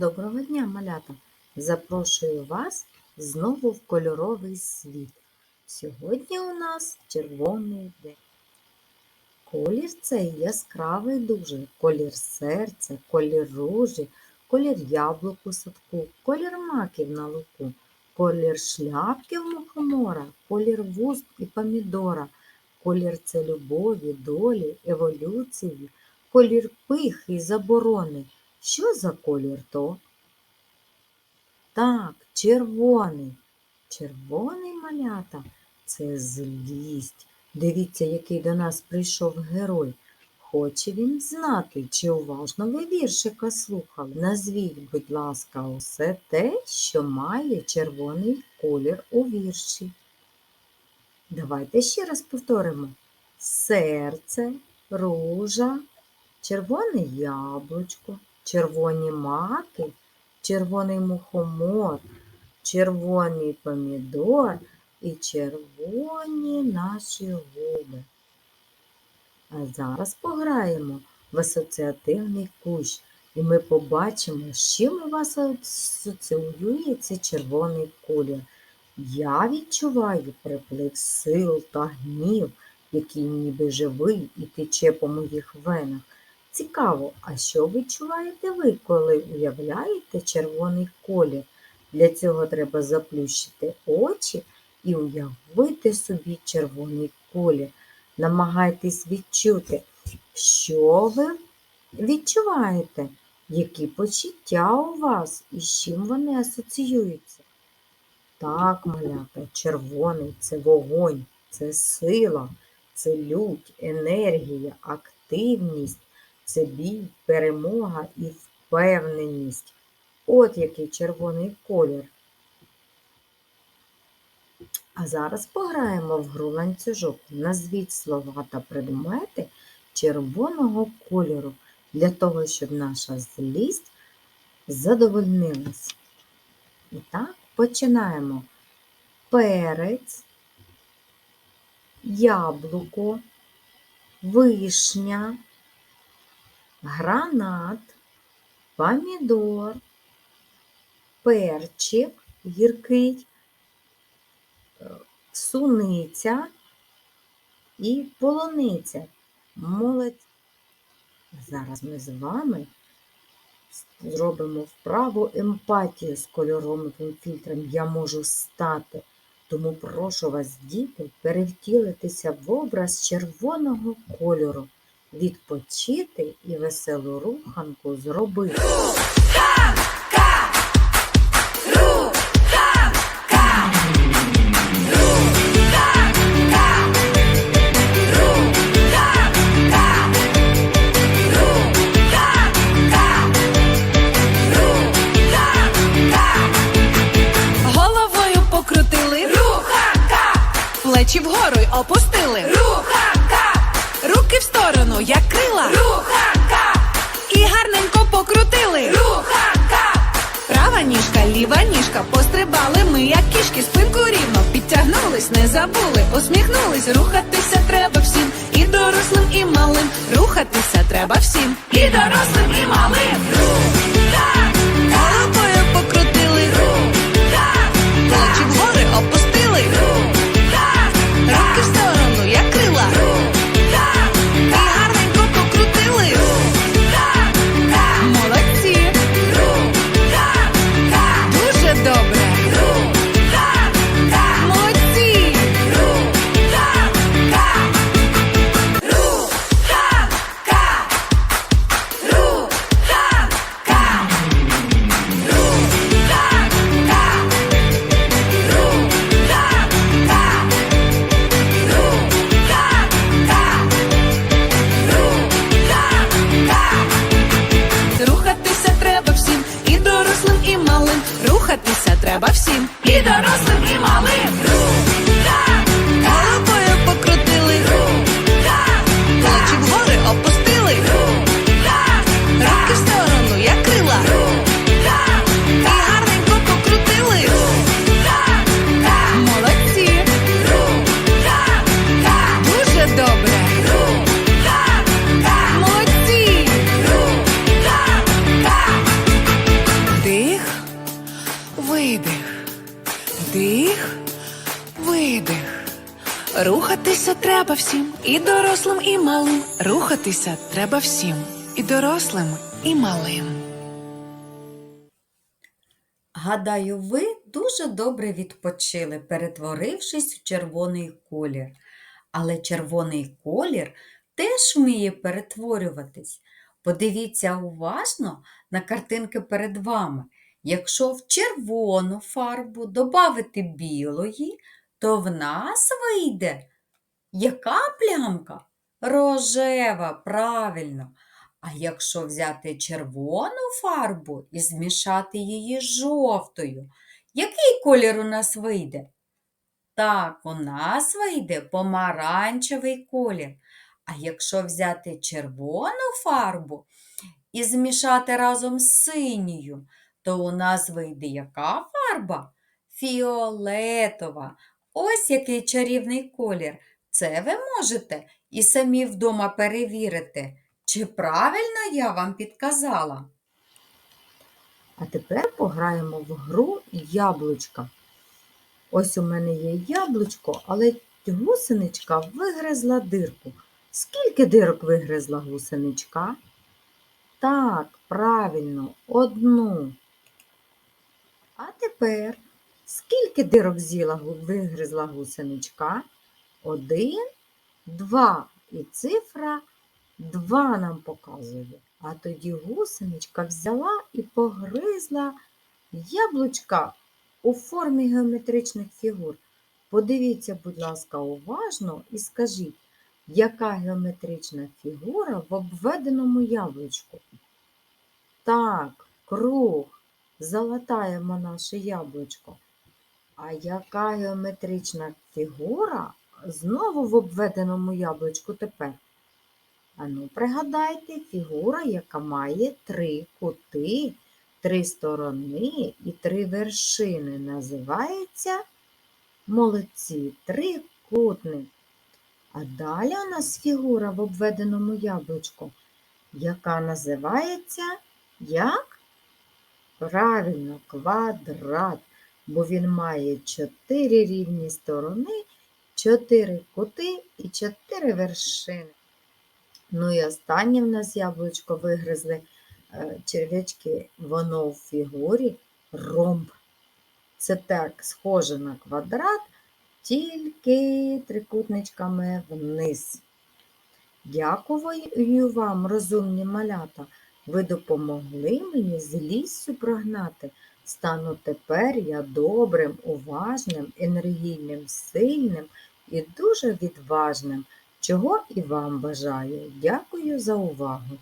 Доброго дня, малята! Запрошую вас знову в кольоровий світ. Сьогодні у нас червоний день. Колір цей яскравий дуже, колір серця, колір ружі, колір яблук у садку, колір маків на луку, колір шляпки в мухомора, колір вуст і помідора, колір це любові, долі, еволюції, колір пихи і заборони. Що за колір то? Так, червоний. Червоний малята це злість. Дивіться, який до нас прийшов герой. Хоче він знати, чи уважно ви віршика слухали. Назвіть, будь ласка, усе те, що має червоний колір у вірші. Давайте ще раз повторимо. Серце, ружа, червоне яблучко, червоні маки, червоний мухомор, червоний помідор і червоні наші губи. А зараз пограємо в асоціативний кущ, і ми побачимо, з чим у вас асоціюється червоний колір. Я відчуваю приплив сил та гнів, який ніби живий і тече по моїх венах. Цікаво, а що відчуваєте ви, коли уявляєте червоний колір? Для цього треба заплющити очі і уявити собі червоний колір. Намагайтесь відчути, що ви відчуваєте, які почуття у вас і з чим вони асоціюються. Так, малята, червоний це вогонь, це сила, це лють, енергія, активність, це бій, перемога і впевненість. От який червоний колір. А зараз пограємо в гру ланцюжок. Назвіть слова та предмети червоного кольору для того, щоб наша злість задовольнилась. І так, починаємо. Перець, яблуко, вишня, гранат, помідор, перчик гіркий, суниця і полуниця. Молодь. Зараз ми з вами зробимо вправу емпатію з кольоровим фільтром. Я можу стати. Тому прошу вас, діти, перевтілитися в образ червоного кольору, відпочити і веселу руханку зробити. Головою покрутили, руханка, плечі вгору й опустили, руханка, руки в сторону, як крила, руханка, і гарненько покрутили, руханка, права ніжка, ліва ніжка, пострибали ми, як кішки, спинку рівно. Підтягнулись, не забули, усміхнулись, рухатися треба всім, і дорослим, і малим, рухатися треба всім, і дорослим, і малим. Головою покрутили, плечі вгори опустили, Рухатися треба всім, і дорослим, і малим. Рухатися треба всім, і дорослим, і малим. Гадаю, ви дуже добре відпочили, перетворившись в червоний колір. Але червоний колір теж вміє перетворюватись. Подивіться уважно на картинки перед вами. Якщо в червону фарбу додати білої, то в нас вийде яка плямка? Рожева, правильно. А якщо взяти червону фарбу і змішати її з жовтою, який колір у нас вийде? Так, у нас вийде помаранчевий колір. А якщо взяти червону фарбу і змішати разом з синьою, то у нас вийде яка фарба? Фіолетова. Ось який чарівний колір. Це ви можете і самі вдома перевірити, чи правильно я вам підказала. А тепер пограємо в гру яблучка. Ось у мене є яблучко, але гусеничка вигризла дирку. Скільки дирок вигризла гусеничка? Так, правильно, одну. А тепер скільки дирок з'їла вигризла гусеничка? Один, два. І цифра два нам показує. А тоді гусеничка взяла і погризла яблучка у формі геометричних фігур. Подивіться, будь ласка, уважно і скажіть, яка геометрична фігура в обведеному яблучку? Так, круг. Залатаємо наше яблучко. А яка геометрична фігура знову в обведеному яблучку тепер? Ану, пригадайте, фігура, яка має три кути, три сторони і три вершини, називається молодці, трикутник. А далі у нас фігура в обведеному яблучку, яка називається як? Правильно, квадрат, бо він має чотири рівні сторони, чотири кути і чотири вершини. Ну і останнє в нас яблучко вигризли е, черв'ячки. Воно в фігурі ромб. Це так схоже на квадрат, тільки трикутничками вниз. Дякую вам, розумні малята. Ви допомогли мені злістю прогнати. Стану тепер я добрим, уважним, енергійним, сильним і дуже відважним, чого і вам бажаю. Дякую за увагу!